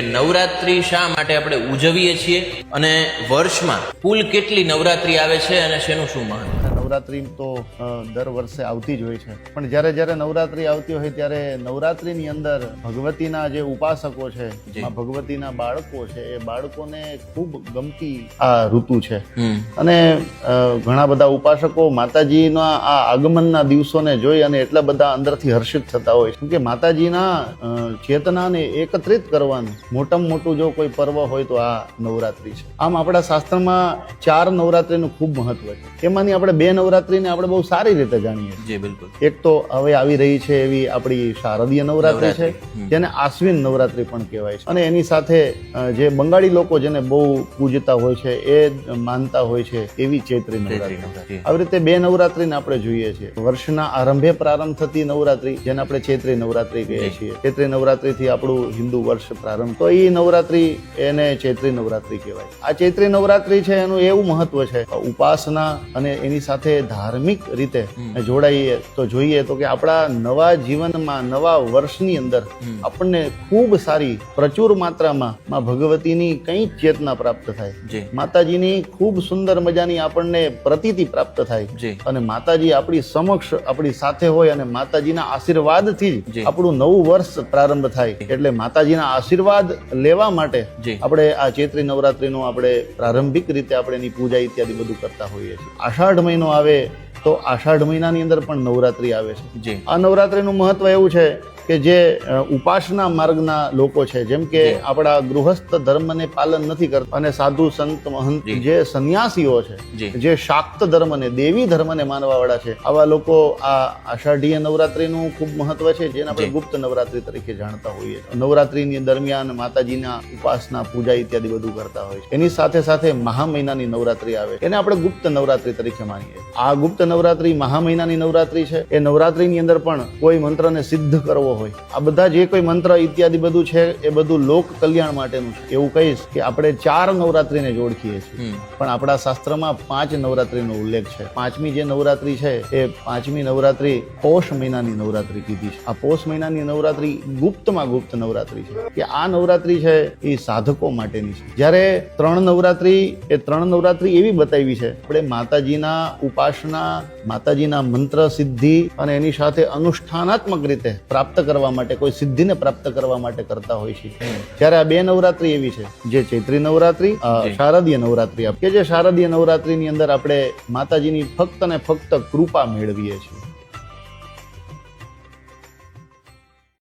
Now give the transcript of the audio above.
નવરાત્રી શા માટે આપણે ઉજવીએ છીએ? અને વર્ષમાં કુલ કેટલી નવરાત્રી આવે છે અને શેનું શું મહત્વ? નવરાત્રી તો દર વર્ષે આવતી જ હોય છે. પણ જ્યારે જ્યારે નવરાત્રિ આવતી હોય ત્યારે નવરાત્રિની અંદર ભગવતીના જે ઉપાસકો છે ભગવતીના બાળકો છે એ બાળકોને ખૂબ ગમતી આ ઋતુ છે. અને ઘણા બધા ઉપાસકો માતાજીના આ આગમનના દિવસોને જોઈ અને એટલા બધા અંદરથી હર્ષિત થતા હોય છે. કે માતાજીના ચેતનાને એકત્રિત કરવાનું મોટામાં મોટું જો કોઈ પર્વ હોય તો આ નવરાત્રી છે. આમ આપણા શાસ્ત્રમાં ચાર નવરાત્રિનું ખૂબ મહત્વ છે. એમાંની આપણે બે નવરાત્રીને આપણે બહુ સારી રીતે જાણીએ છીએ. જી બિલકુલ. એક તો હવે આવી રહી છે એવી આપણી શારદીય નવરાત્રી છે જેને આશ્વિન નવરાત્રી પણ કહેવાય છે. અને એની સાથે જે બંગાળી લોકો જેને બહુ પૂજતા હોય છે એ માનતા હોય છે એવી ચૈત્રી નવરાત્રી. આવી રીતે બે નવરાત્રીને આપણે જોઈએ છીએ. વર્ષના આરંભે પ્રારંભ થતી નવરાત્રી જેને આપણે ચૈત્રી નવરાત્રી કહીએ છીએ. ચૈત્રી નવરાત્રીથી આપણું હિન્દુ વર્ષ પ્રારંભ. તો એ નવરાત્રી એને ચૈત્રી નવરાત્રી કહેવાય. આ ચૈત્રી નવરાત્રી છે એનું એવું મહત્વ છે. ઉપાસના અને એની સાથે ધાર્મિક રીતે જોડાઈએ તો જોઈએ તો કે આપણા નવા જીવનમાં નવા વર્ષની અંદર આપણને ખૂબ સારી પ્રચુર માત્રામાં માં ભગવતીની કંઈક ચેતના પ્રાપ્ત થાય. માતાજીની ખૂબ સુંદર મજાની આપણને પ્રતીતિ પ્રાપ્ત થાય. અને માતાજી આપણી સમક્ષ આપણી સાથે હોય અને માતાજીના આશીર્વાદથી જ આપણું નવું વર્ષ પ્રારંભ થાય. એટલે માતાજીના આશીર્વાદ લેવા માટે આપણે આ ચૈત્રી નવરાત્રીનો આપણે પ્રારંભિક રીતે આપણે એની પૂજા ઇત્યાદિ બધું કરતા હોઈએ છીએ. આષાઢ મહિનો આવે તો આષાઢ મહિનાની અંદર પણ નવરાત્રી આવે છે. આ નવરાત્રીનું મહત્વ એવું છે કે જે ઉપાસના માર્ગના લોકો છે જેમ કે આપણા ગૃહસ્થ ધર્મને પાલન નથી કરતા અને સાધુ સંત મહંત જી. સંન્યાસીઓ છે જે. શાક્ત ધર્મને દેવી ધર્મને માનવા વાળા છે આવા લોકો આ આષાઢીય નવરાત્રીનું ખૂબ મહત્વ છે જેને આપણે ગુપ્ત નવરાત્રી તરીકે જાણતા હોઈએ નવરાત્રીની દરમિયાન માતાજીના ઉપાસના પૂજા ઇત્યાદિ બધું કરતા હોય છે. એની સાથે સાથે મહા મહિનાની નવરાત્રી આવે એને આપણે ગુપ્ત નવરાત્રી તરીકે માનીએ આ ગુપ્ત નવરાત્રી મહા મહિનાની નવરાત્રી છે. એ નવરાત્રીની અંદર પણ કોઈ મંત્રને સિદ્ધ કરવો હોય. આ બધા જે કોઈ મંત્ર ઇત્યાદિ બધું છે એ બધું લોક કલ્યાણ માટેનું છે. એવું કહીશ કે આપણે ચાર નવરાત્રીને જ ઓળખીએ છીએ પણ આપણા શાસ્ત્રમાં પાંચ નવરાત્રીનો ઉલ્લેખ છે. પાંચમી જે નવરાત્રી છે એ પાંચમી નવરાત્રી પોષ મહિનાની નવરાત્રી કીધી છે. આ પોષ મહિનાની નવરાત્રી ગુપ્તમાં ગુપ્ત નવરાત્રી છે. કે આ નવરાત્રી છે એ સાધકો માટેની છે. જ્યારે ત્રણ નવરાત્રી એ ત્રણ નવરાત્રી એવી બતાવી છે. આપણે માતાજીના ઉપાસના માતાજીના મંત્ર સિદ્ધિ અને એની સાથે અનુષ્ઠાનાત્મક રીતે પ્રાપ્ત કરવા માટે કોઈ સિદ્ધિને પ્રાપ્ત કરવા માટે કરતા હોય છે. જ્યારે આ બે નવરાત્રી એવી છે જે ચૈત્રી નવરાત્રી શારદીય નવરાત્રી આપ- કે જે શારદીય નવરાત્રીની અંદર આપણે માતાજીની ફક્ત ને ફક્ત કૃપા મેળવીએ છીએ.